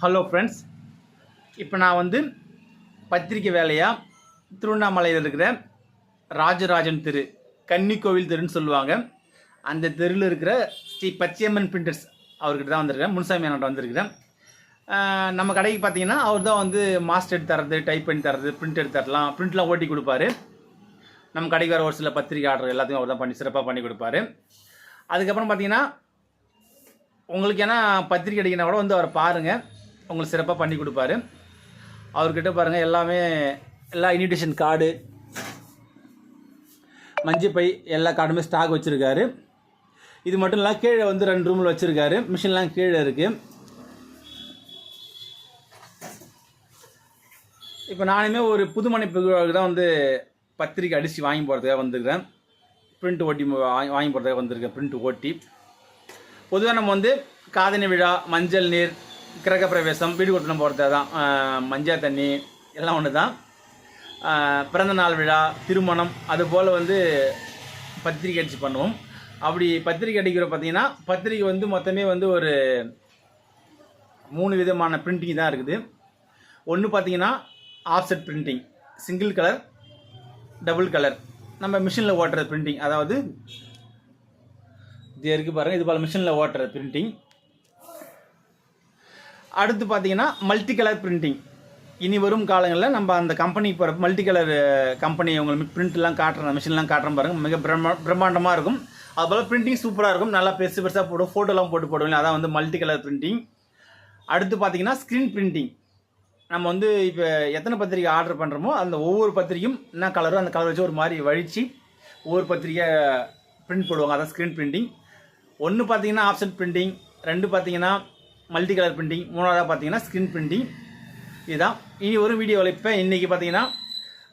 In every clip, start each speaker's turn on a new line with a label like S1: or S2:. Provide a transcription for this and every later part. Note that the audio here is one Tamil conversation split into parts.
S1: ஹலோ ஃப்ரெண்ட்ஸ் இப்போ நான் வந்து பத்திரிக்கை வேலையாக திருவண்ணாமலையில் இருக்கிற ராஜராஜன் தெரு கன்னிக்கோவில் தெருன்னு சொல்லுவாங்க. அந்த தெருவில் இருக்கிற ஸ்ரீ பச்சையம்மன் பிரிண்டர்ஸ் அவர்கிட்ட தான் வந்திருக்கேன் முன்சாமி அண்ணாட்ட வந்திருக்கிறேன். நம்ம கடைக்கு பார்த்தீங்கன்னா அவர் தான் வந்து மாஸ்டர் எடுத்து தரது டைப் பண்ணி தரது பிரிண்ட் எடுத்து தரலாம் பிரிண்ட்லாம் ஓட்டி கொடுப்பாரு. நம்ம கடைக்கு வர ஒரு சில பத்திரிக்கை ஆர்டர் எல்லாத்தையும் அவர் தான் பண்ணி சிறப்பாக பண்ணி கொடுப்பாரு. அதுக்கப்புறம் பார்த்தீங்கன்னா உங்களுக்கு ஏன்னா பத்திரிக்கை அடிக்கணும் கூட வந்து அவரை பாருங்கள் உங்களுக்கு சிறப்பாக பண்ணி கொடுப்பாரு. அவர்கிட்ட பாருங்கள் எல்லாமே எல்லா இன்விடேஷன் கார்டு மஞ்சப்பை எல்லா கார்டுமே ஸ்டாக் வச்சுருக்காரு. இது மட்டும் இல்லாமல் கீழே வந்து ரெண்டு ரூமில் வச்சுருக்காரு. மிஷின்லாம் கீழே இருக்குது இப்போ நானுமே ஒரு புதுமனை விழாவுக்கு தான் வந்து பத்திரிக்கை அடித்து வாங்கி போகிறதுக்காக வந்திருக்கிறேன். பிரிண்ட் ஓட்டி வாங்கி வாங்கி போகிறதுக்காக வந்திருக்கேன் பிரிண்ட் ஓட்டி. பொதுவாக நம்ம வந்து காதணி விழா மஞ்சள் நீர் கிரக பிரவேசம் வீடு கொட்டணும் போகிறது தான் மஞ்சள் தண்ணி எல்லாம் ஒன்று தான் பிறந்த நாள் விழா திருமணம் அது போல் வந்து பத்திரிக்கை அடித்து பண்ணுவோம். அப்படி பத்திரிக்கை அடிக்கிற பார்த்தீங்கன்னா பத்திரிக்கை வந்து மொத்தமே வந்து ஒரு மூணு விதமான பிரிண்டிங் தான் இருக்குது. ஒன்று பார்த்தீங்கன்னா offset printing single colour double colour நம்ம மிஷினில் ஓட்டுற பிரிண்டிங் அதாவது இது இருக்குது பாருங்கள் இது போல் மிஷினில் ஓட்டுற பிரிண்டிங் அடுத்து பார்த்தீங்கன்னா மல்டி கலர் பிரிண்டிங் இனி வரும் காலங்களில் நம்ம அந்த கம்பெனி போகிற மல்டி கலர் கம்பெனி உங்களுக்கு பிரிண்ட்லாம் காட்டுற மிஷின்லாம் காட்டுறோம் பாருங்க. மிக பிரம்மா பிரம்மாண்டமாக இருக்கும். அதுபோல் பிரிண்டிங் சூப்பராக இருக்கும். நல்லா பெருசு பெருசாக போடும். ஃபோட்டோலாம் போட்டு போடுவோம் அதான் வந்து மல்டி கலர் பிரிண்டிங் அடுத்து பார்த்தீங்கன்னா ஸ்க்ரீன் பிரிண்டிங் நம்ம வந்து இப்போ எத்தனை பத்திரிக்கை ஆர்டர் பண்ணுறோமோ அந்த ஒவ்வொரு பத்திரிக்கையும் என்ன கலரோ அந்த கலர் வச்சு ஒரு மாதிரி வழித்து ஒவ்வொரு பத்திரிக்கை பிரிண்ட் போடுவாங்க. அதான் ஸ்க்ரீன் பிரிண்டிங் ஒன்று பார்த்தீங்கன்னா ஆப்ஷன் பிரிண்டிங் ரெண்டு பார்த்தீங்கன்னா மல்டி கலர் பிரிண்டிங் மூணாவதாக பார்த்தீங்கன்னா ஸ்க்ரீன் பிரிண்டிங் இதுதான். இனி ஒரு வீடியோவில் இப்போ இன்றைக்கி பார்த்தீங்கன்னா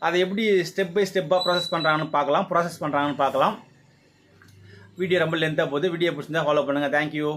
S1: அதை எப்படி ஸ்டெப் பை ஸ்டெப்பாக ப்ராசஸ் பண்ணுறாங்கன்னு பார்க்கலாம். ப்ராசஸ் பண்ணுறாங்கன்னு பார்க்கலாம். வீடியோ ரொம்ப லென்த்தாக போகுது. வீடியோ பிடிச்சிருந்தா ஃபாலோ பண்ணுங்கள் தேங்க்யூ